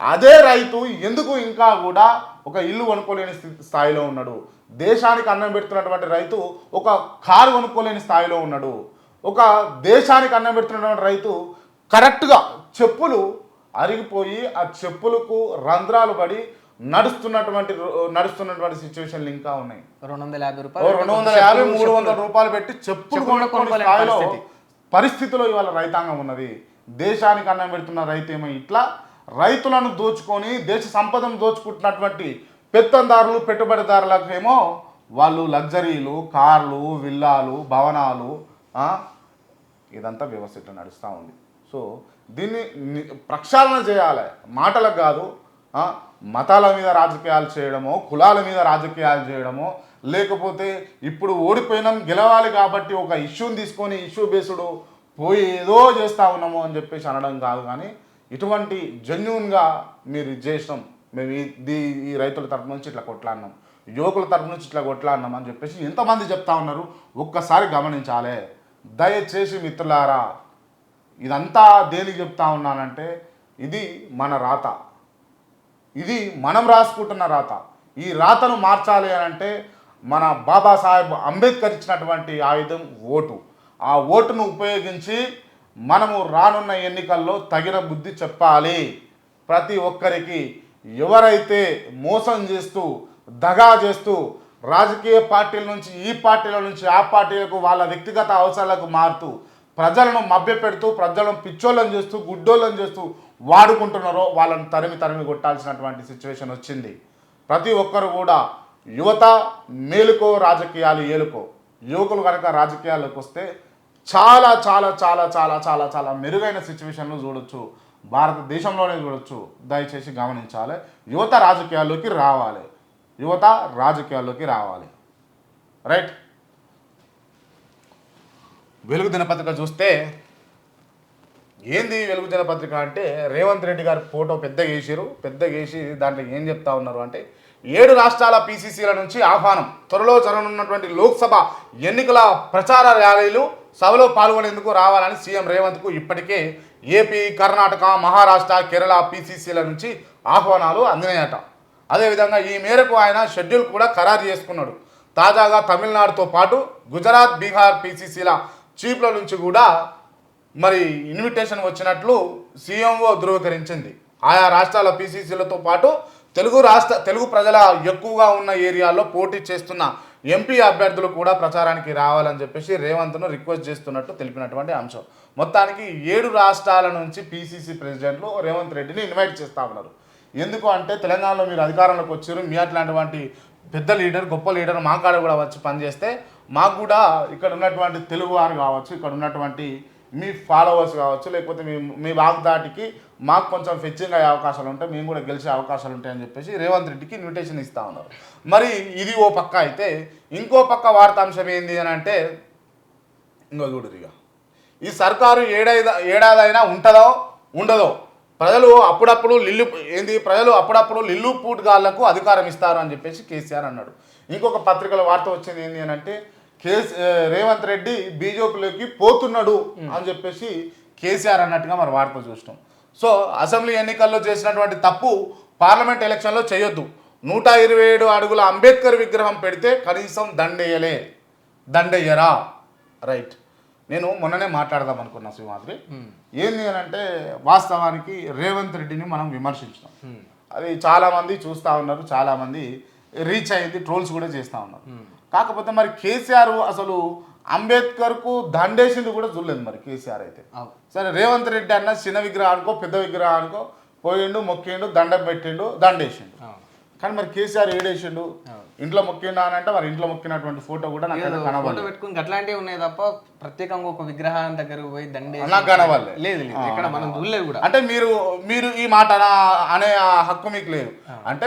అదే రైతు ఎందుకు ఇంకా కూడా ఒక ఇల్లు కొనుక్కోలేని స్థితి స్థాయిలో ఉన్నాడు. దేశానికి అన్నం పెడుతున్నటువంటి రైతు ఒక కారు కొనుక్కోలేని స్థాయిలో ఉన్నాడు. ఒక దేశానికి అన్నం పెడుతున్నటువంటి రైతు కరెక్ట్గా చెప్పులు అరిగిపోయి ఆ చెప్పులకు రంధ్రాలు పడి నడుస్తున్నటువంటి నడుస్తున్నటువంటి సిచ్యువేషన్లు ఇంకా ఉన్నాయి. రెండు వందల యాభై రూపాయలు రెండు వందల యాభై మూడు వందల రూపాయలు పెట్టి చెప్పులు కొనుక్కునే స్థాయిలో పరిస్థితి. పరిస్థితిలో ఇవాళ రైతాంగం ఉన్నది. దేశానికి అన్నం పెడుతున్న రైతు ఏమో ఇట్లా రైతులను దోచుకొని దేశ సంపదను దోచుకుంటున్నటువంటి పెత్తందారులు పెట్టుబడిదారులకు ఏమో వాళ్ళు లగ్జరీలు కార్లు విల్లాలు భవనాలు ఇదంతా వ్యవస్థ ఇట్లా నడుస్తూ ఉంది. సో దీన్ని ప్రక్షాళన చేయాలి. మాటలకు కాదు మతాల మీద రాజకీయాలు చేయడమో కులాల మీద రాజకీయాలు చేయడమో లేకపోతే ఇప్పుడు ఓడిపోయినాం గెలవాలి కాబట్టి ఒక ఇష్యూని తీసుకొని ఇష్యూ బేసుడు పోయి ఏదో చేస్తా ఉన్నాము అని చెప్పేసి అనడం కాదు కానీ ఇటువంటి జెన్యున్గా మీరు ఇది చేసినాం. మేము ఈ దీ- ఈ రైతుల తరపు నుంచి ఇట్లా కొట్లాడినాం. యువకుల తరపు నుంచి ఇట్లా కొట్లాడినాం అని చెప్పేసి ఎంతమంది చెప్తా ఉన్నారు? ఒక్కసారి గమనించాలి. దయచేసి మిత్రులారా ఇదంతా దేనికి చెప్తా ఉన్నానంటే ఇది మన రాత. ఇది మనం రాసుకుంటున్న రాత. ఈ రాతను మార్చాలి అని అంటే మన బాబాసాహెబ్ అంబేద్కర్ ఇచ్చినటువంటి ఆయుధం ఓటు. ఆ ఓటును ఉపయోగించి మనము రానున్న ఎన్నికల్లో తగిన బుద్ధి చెప్పాలి. ప్రతి ఒక్కరికి ఎవరైతే మోసం చేస్తూ దగా చేస్తూ రాజకీయ పార్టీల నుంచి ఈ పార్టీల నుంచి ఆ పార్టీలకు వాళ్ళ వ్యక్తిగత అవసరాలకు మారుతూ ప్రజలను మభ్యపెడుతూ ప్రజలను పిచ్చోళ్ళని చేస్తూ గుడ్డోళ్ళని చేస్తూ వాడుకుంటున్నారో వాళ్ళని తరిమి తరిమి కొట్టాల్సినటువంటి సిచ్యువేషన్ వచ్చింది. ప్రతి ఒక్కరు కూడా యువత మేలుకో రాజకీయాలు ఏలుకో. యువకులు కనుక రాజకీయాలకు వస్తే చాలా చాలా చాలా చాలా చాలా చాలా మెరుగైన సిచ్యువేషన్లు చూడొచ్చు. భారతదేశంలోనే చూడొచ్చు. దయచేసి గమనించాలి. యువత రాజకీయాల్లోకి రావాలి. యువత రాజకీయాల్లోకి రావాలి. రైట్? వెలుగు దినపత్రిక చూస్తే ఏంది వెలుగు దినపత్రిక అంటే రేవంత్ రెడ్డి గారి ఫోటో పెద్దగా వేసారు పెద్దగా వేసి దాంట్లో ఏం చెప్తా ఉన్నారు అంటే ఏడు రాష్ట్రాల పీసీసీల నుంచి ఆహ్వానం. త్వరలో జరగనున్నటువంటి లోక్సభ ఎన్నికల ప్రచార ర్యాలీలు సభలో పాల్గొనేందుకు రావాలని సీఎం రేవంత్కు ఇప్పటికే ఏపీ కర్ణాటక మహారాష్ట్ర కేరళ పీసీసీల నుంచి ఆహ్వానాలు అందినాయట. అదేవిధంగా ఈ మేరకు ఆయన షెడ్యూల్ కూడా ఖరారు చేసుకున్నాడు. తాజాగా తమిళనాడుతో పాటు గుజరాత్ బీహార్ పీసీసీల చీఫ్ల నుంచి కూడా మరి ఇన్విటేషన్ వచ్చినట్లు సీఎంఓ ధృవీకరించింది. ఆయా రాష్ట్రాల పీసీసీలతో పాటు తెలుగు రాష్ట్ర తెలుగు ప్రజల ఎక్కువగా ఉన్న ఏరియాల్లో పోటీ చేస్తున్న ఎంపీ అభ్యర్థులు కూడా ప్రచారానికి రావాలని చెప్పేసి రేవంత్ను రిక్వెస్ట్ చేస్తున్నట్టు తెలిపినటువంటి అంశం. మొత్తానికి ఏడు రాష్ట్రాల నుంచి పీసీసీ ప్రెసిడెంట్లు రేవంత్ రెడ్డిని ఇన్వైట్ చేస్తా ఉన్నారు. ఎందుకు అంటే తెలంగాణలో మీరు అధికారంలోకి వచ్చారు మీ అట్లాంటివంటి పెద్ద లీడర్ గొప్ప లీడర్ మా కాడ కూడా వచ్చి పనిచేస్తే మాకు కూడా ఇక్కడ ఉన్నటువంటి తెలుగు వారు కావచ్చు ఇక్కడ ఉన్నటువంటి మీ ఫాలోవర్స్ కావచ్చు లేకపోతే మీ మీ వాగ్దాటికి మాకు కొంచెం ఫెచ్చింగ్ అయ్యే అవకాశాలు ఉంటాయి మేము కూడా గెలిచే అవకాశాలు ఉంటాయని చెప్పేసి రేవంత్ రెడ్డికి ఇన్విటేషన్ ఇస్తా ఉన్నారు. మరి ఇది ఓ పక్క అయితే ఇంకో పక్క వార్తాంశం ఏంది అని అంటే ఇంకో చూడరిగా ఈ సర్కారు ఏడైదా ఏడాదైనా ఉంటుందో ఉండదో? ప్రజలు అప్పుడప్పుడు లిల్లు ఏంది? ప్రజలు అప్పుడప్పుడు లిల్లు పూట్గాళ్ళకు అధికారం ఇస్తారు అని చెప్పేసి కేసీఆర్ అన్నాడు. ఇంకొక పత్రికల వార్త వచ్చింది ఏంటి అని అంటే కేసీ రేవంత్ రెడ్డి బీజేపీలోకి పోతున్నాడు అని చెప్పేసి కేసీఆర్ అన్నట్టుగా మరి వార్త చూసినాం సో అసెంబ్లీ ఎన్నికల్లో చేసినటువంటి తప్పు పార్లమెంట్ ఎలక్షన్లో చేయొద్దు. నూట ఇరవై ఏడు అడుగుల అంబేద్కర్ విగ్రహం పెడితే కనీసం దండేయలే దండయ్యరా? రైట్. నేను మొన్ననే మాట్లాడదాం అనుకున్నా శ్రీమాద్రి ఏంది అని అంటే వాస్తవానికి రేవంత్ రెడ్డిని మనం విమర్శించినాం. అది చాలామంది చూస్తూ ఉన్నారు చాలామంది రీచ్ అయింది ట్రోల్స్ కూడా చేస్తూ ఉన్నారు. కాకపోతే మరి కేసీఆర్ అసలు అంబేద్కర్కు దండేసింది కూడా చూడలేదు మరి కేసీఆర్ అయితే. సరే రేవంత్ రెడ్డి అన్న చిన్న విగ్రహానికో పెద్ద విగ్రహానికో పోయిండు మొక్కిండు దండం పెట్టిండు దండేసిండు. కానీ మరి కేసీఆర్ ఏడేసిండు? ఇంట్లో మొక్కిండా అని అంటే మరి ఇంట్లో మొక్కినటువంటి ఫోటో కూడా నాకు పెట్టుకుని అట్లాంటివి ఉన్నాయి తప్ప ప్రత్యేకంగా ఒక విగ్రహం దగ్గరకు పోయి దండే నాకు కనబడలే. లేదు లేదు. ఇక్కడ మనం చూడలేదు కూడా. అంటే మీరు మీరు ఈ మాట అన- హక్కు మీకు లేదు. అంటే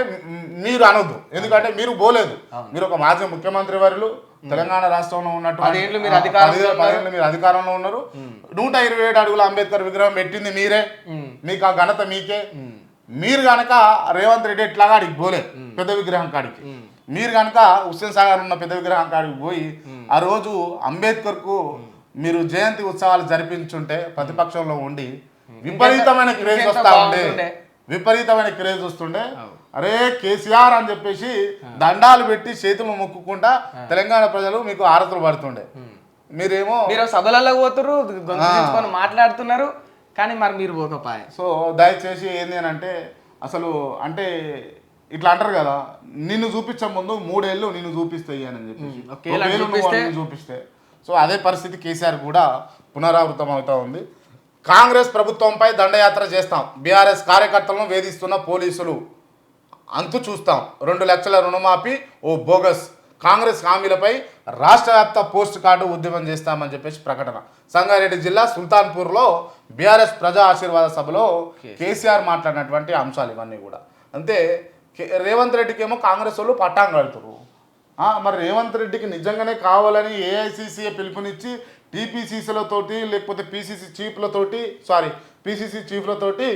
మీరు అనొద్దు. ఎందుకంటే మీరు పోలేదు. మీరు ఒక మాజీ ముఖ్యమంత్రి వారు తెలంగాణ రాష్ట్రంలో ఉన్నట్టు పదేళ్ళు మీరు అధికారంలో ఉన్నారు. పదేళ్ళు మీరు అధికారంలో ఉన్నారు. నూట ఇరవై ఏడు అడుగుల అంబేద్కర్ విగ్రహం పెట్టింది మీరే. మీకు ఆ ఘనత మీకే. మీరు గనక రేవంత్ రెడ్డి ఎట్లాగా అడిగి పోలే పెద్ద విగ్రహం కాడికి. మీరు గనక హుస్సేన్ సాగర్ ఉన్న పెద్ద విగ్రహం కాడికి పోయి ఆ రోజు అంబేద్కర్కు మీరు జయంతి ఉత్సవాలు జరిపించుంటే ప్రతిపక్షంలో ఉండి విపరీతమైన క్రేజ్ వస్తా ఉండే. విపరీతమైన క్రేజ్ వస్తుండే. అరే కేసీఆర్ అని చెప్పేసి దండాలు పెట్టి చేతులు మొక్కుకుంటా తెలంగాణ ప్రజలు మీకు ఆరతులు పడుతుండే. మీరేమో మీరు సభలలో పోతున్నారు మాట్లాడుతున్నారు. కానీ మరి మీరు పోకపోయే. సో దయచేసి ఏంది అని అంటే అసలు అంటే ఇట్లా అంటారు కదా నిన్ను చూపించే ముందు మూడేళ్ళు నిన్ను చూపిస్తాయి అని చెప్పేసి. నువ్వు చూపిస్తే- చూపిస్తే. సో అదే పరిస్థితి కేసీఆర్ కూడా పునరావృతం అవుతా ఉంది. కాంగ్రెస్ ప్రభుత్వంపై దండయాత్ర చేస్తాం. బీఆర్ఎస్ కార్యకర్తలను వేధిస్తున్న పోలీసులు. అంతు చూస్తాం. రెండు లక్షల రుణమాఫీ ఓ బోగస్. కాంగ్రెస్ హామీలపై రాష్ట్ర వ్యాప్త పోస్ట్ కార్డు ఉద్యమం చేస్తామని చెప్పేసి ప్రకటన. సంగారెడ్డి జిల్లా సుల్తాన్పూర్లో బీఆర్ఎస్ ప్రజా ఆశీర్వాద సభలో కేసీఆర్ మాట్లాడినటువంటి అంశాలు ఇవన్నీ కూడా. అంతే. కే- రేవంత్ రెడ్డికి ఏమో కాంగ్రెస్ వాళ్ళు పట్టాం ఆ, మరి రేవంత్ రెడ్డికి నిజంగానే కావాలని ఏఐసిసి పిలుపునిచ్చి టీపీసీసీలతోటి లేకపోతే పీసీసీ చీఫ్లతోటి సారీ పీసీసీ చీఫ్లతోటి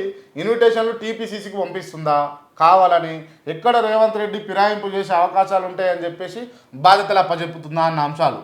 ఇన్విటేషన్లు టీపీసీసీకి పంపిస్తుందా? కావాలని ఎక్కడ రేవంత్ రెడ్డి ఫిరాయింపు చేసే అవకాశాలు ఉంటాయని చెప్పేసి బాధ్యతలు అప్పచెప్పుతుందా అన్న అంశాలు.